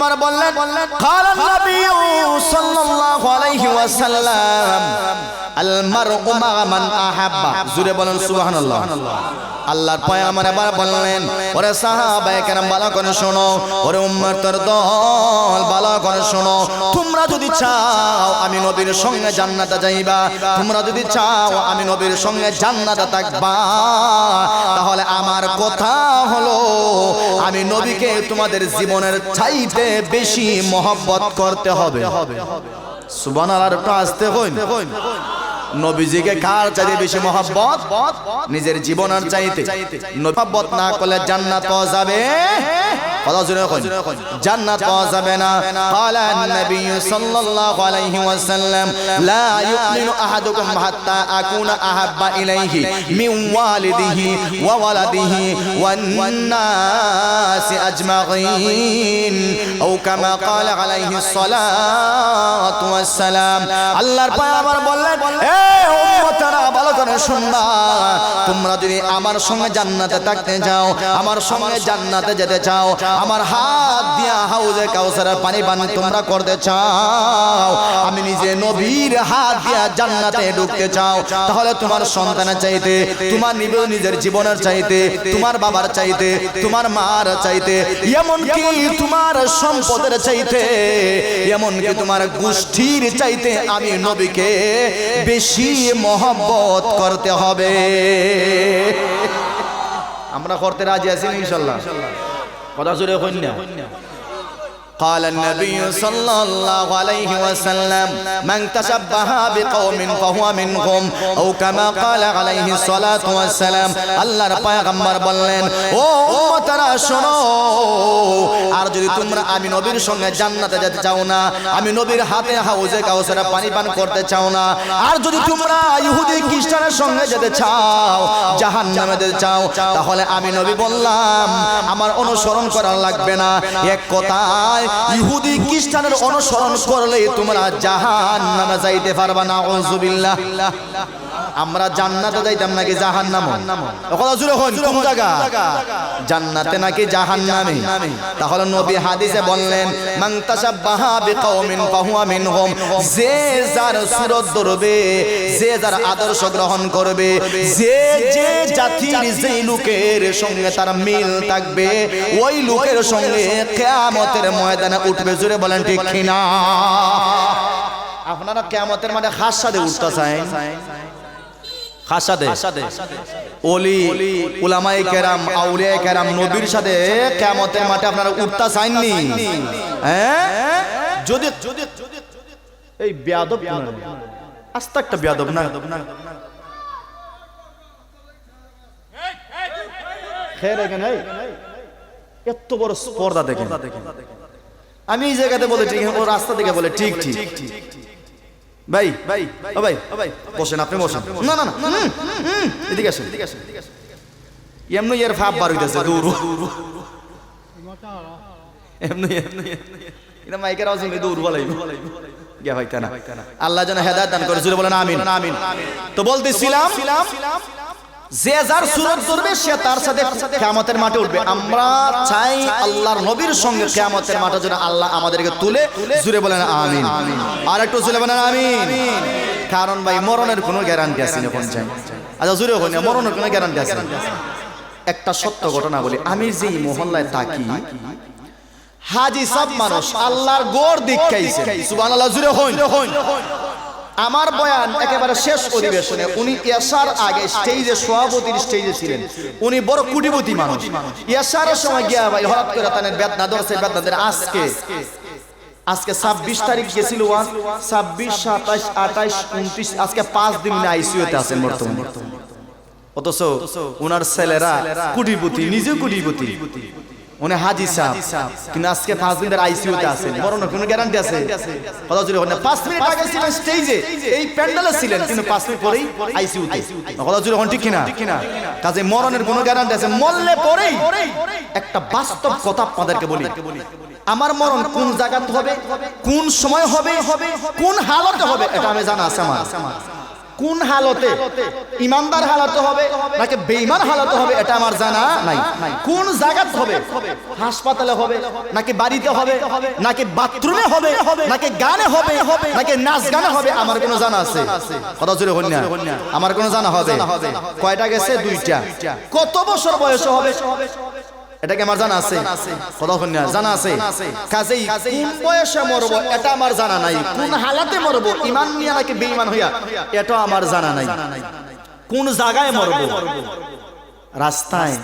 আমার বললেন قال النبي صلى الله عليه وسلم মান আল্লাহর শোনো। শোনো। তোমরা যদি চাও আমি নবীর সঙ্গে জান্নাতে যাইবা, তোমরা যদি চাও আমি নবীর সঙ্গে জান্নাতে থাকবা, তাহলে আমার কথা হলো, আমি নবীকে তোমাদের জীবনের চাইতে বেশি মহব্বত করতে হবে। সুবান আলার আসতে হইন। নবীজিকে কার চাইতে বেশি মহব্বত? নিজের জীবন আর চাইতে। মহব্বত না করলে জান্নাত পাওয়া যাবে। কথা জোরে কইন জান্নাত পাওয়া যাবে না قال النبي صلى الله عليه وسلم لا يؤمن احدكم حتى اكون احب اليه من والده وولده والناس اجمعين او كما قال عليه الصلاه والسلام আল্লাহর পয়গম্বর বললেন এ উম্মতেরা ভালো করে শুনবা। তোমরা যদি আমার সঙ্গে জান্নাতে থাকতে আমার সঙ্গে জান্নাতে যেতে চাও, আমার হাত দিয়া হাউজে পানি পান তোমরা করতে চাও, আমি নিজে নবীর হাত দিয়া জান্নাতে ঢুকতে চাও, তাহলে তোমার সন্তানের চাইতে, তোমার নিজের জীবনের চাইতে, তোমার বাবার চাইতে, তোমার মার চাইতে এমন কি তোমার সম্পদের চাইতে এমন কি তোমার গোষ্ঠীর চাইতে আমি নবীকে বেশি মহব্বত করতে হবে। আমরা করতে রাজি আছি ইনশাল্লাহ। কথা জুড়ে কন্যা قال النبي صلى الله عليه وسلم من تشبه بقوم فهو منهم او كما قال عليه الصلاه والسلام আল্লাহর পয়গম্বর বললেন ও উম্মতরা শোনো আর যদি তোমরা আমি নবীর সঙ্গে জান্নাতে যেতে চাও না আমি নবীর হাতে হাউজে কাউসারে পানি পান করতে চাও না আর যদি তোমরা ইহুদি খ্রিস্টানের সঙ্গে যেতে চাও জাহান্নামে যেতে চাও তাহলে আমি নবী বললাম আমার অনুসরণ করা লাগবে না এক কথায় ইহুদি খ্রিস্টানের অনুসরণ করলে তোমরা জাহান নামে যাইতে পারবা না ওজুবিল্লাহ আমরা জান্নাতে যাইতাম নাকি জাহান নাম কথা জুড়ে হন কোন জায়গা? জান্নাতে নাকি জাহান নামে তাহলে নবী হাদিসে বললেন মান তাশাব্বাহা বিকাউমিন ফাহুয়া মিনহুম যে যার সুরত ধরবে যে যার আদর্শ গ্রহণ করবে যে যে জাতির যেই লোকের সঙ্গে তার মিল থাকবে ওই লোকের সঙ্গে কিয়ামতের ময়দানে উঠবে। জুড়ে বলেন ঠিক কিনা? আপনারা কিয়ামতের মাঠে খাস সাথে উঠতে চায়। ওলি উলামাই কেরাম আউলিয়া কেরাম নবীর সাথে কিয়ামতের মাঠে আপনারা উঠতা চাইননি। হ্যাঁ? যদি যদি এই বেয়াদব আস্তে একটা বেয়াদব না। খেয়ে এত বড় স্পর্ধা দেখেন। আমি এই জায়গাতে বলে ঠিক ও রাস্তা থেকে বলে ঠিক ঠিক ঠিক। ভাই ভাই ও ভাই ও ভাই বসেন আপনি বসেন না না না এদিকে আসেন এদিকে আসেন এমনি এর ভাব বার হইতেছে দূর এমনি এমনি এটা মাইকের আওয়াজ এমনি দূর বলাই গিয়া ভাই না আল্লাহ যেন হেদায়ত দান করে বলেন আমিন আমিন তো বলতেছিলাম যে যার সুরত ধরবে, সে তার সাথে কিয়ামতের মাঠে উঠবে। আমরা চাই আল্লাহর নবীর সঙ্গে কিয়ামতের মাঠে যেন আল্লাহ আমাদেরকে তুলে, জুড়ে বলেন আমিন। আর একটু জুড়ে বলেন আমিন। কারণ ভাই, মরণের কোনো গ্যারান্টি আছে না চাই আচ্ছা জুড়ে হোক না, মরণের কোনো গ্যারান্টি আছে। একটা সত্য ঘটনা বলি, আমি যে মহল্লায় থাকি, হাজি সব মানুষ আল্লাহর গোর দীক্ষাইছে সুবহানাল্লাহ, জুড়ে হইন আমার বয়ান একেবারে শেষ অধিবেশনে। উনি এসার আগে স্টেজে সভাপতির স্টেজে ছিলেন। উনি বড় কুটিপতি মানুষ। এসারের সময় গিয়া ভাই হঠাৎ করে তাদের বেদনা ধরছে বেদনাদের আজকে। আজকে। ছাব্বিশ তারিখ গেছিল ওয়ান ছাব্বিশ সাতাশ আঠাইশ উনত্রিশ আজকে পাঁচ দিন উনি আইসিউতে আছেন বর্তমানে। অথচ ওনার ছেলেরা কুটিপতি নিজে কুটিপতি উনি হাজি সাহেব কিন্তু আজকে পাঁচ দিন আইসিইউতে আছেন। বরং কোনো গ্যারান্টি আছে? কথা জুড়ে হন পাঁচ মিনিট আগে ছিলেন স্টেজে এই প্যান্ডেলে ছিলেন কিন্তু পাঁচ মিনিট পরেই আইসিইউতে কথা জুড়ে হন ঠিক কিনা? কাজে মরণের কোনো গ্যারান্টি আছে? মরলে পরেই একটা বাস্তব কথা আপনাদেরকে বলি। আমার মরণ কোন জায়গাতে হবে? কোন সময় হবে? কোন হালতে হবে? এটা আমি জানা আছে আমার। কোন হালতে? ইমানদার হালতে হবে নাকি বেঈমান হালতে হবে, এটা আমার জানা নাই। কোন জায়গাত হবে? হাসপাতালে হবে, নাকি বাড়িতে হবে, নাকি বাথরুমে হবে, নাকি গানে হবে, নাকি নাচ গানে হবে, আমার কোনো জানা আছে। কথা জোরে না। আমার কোনো জানা হবে। কয়টা গেছে? দুইটা। কত বছর বয়স হবে? এটা কি আমার জানা আছে। না জানা আছে। কাজেই কোন বয়সে মরব, এটা আমার জানা নাই। কোন হালাতে মরব, ইমান নিয়ে নাকি বেঈমান হইয়া, এটা আমার জানা নাই। কোন জায়গায় মরব? রাস্তায়।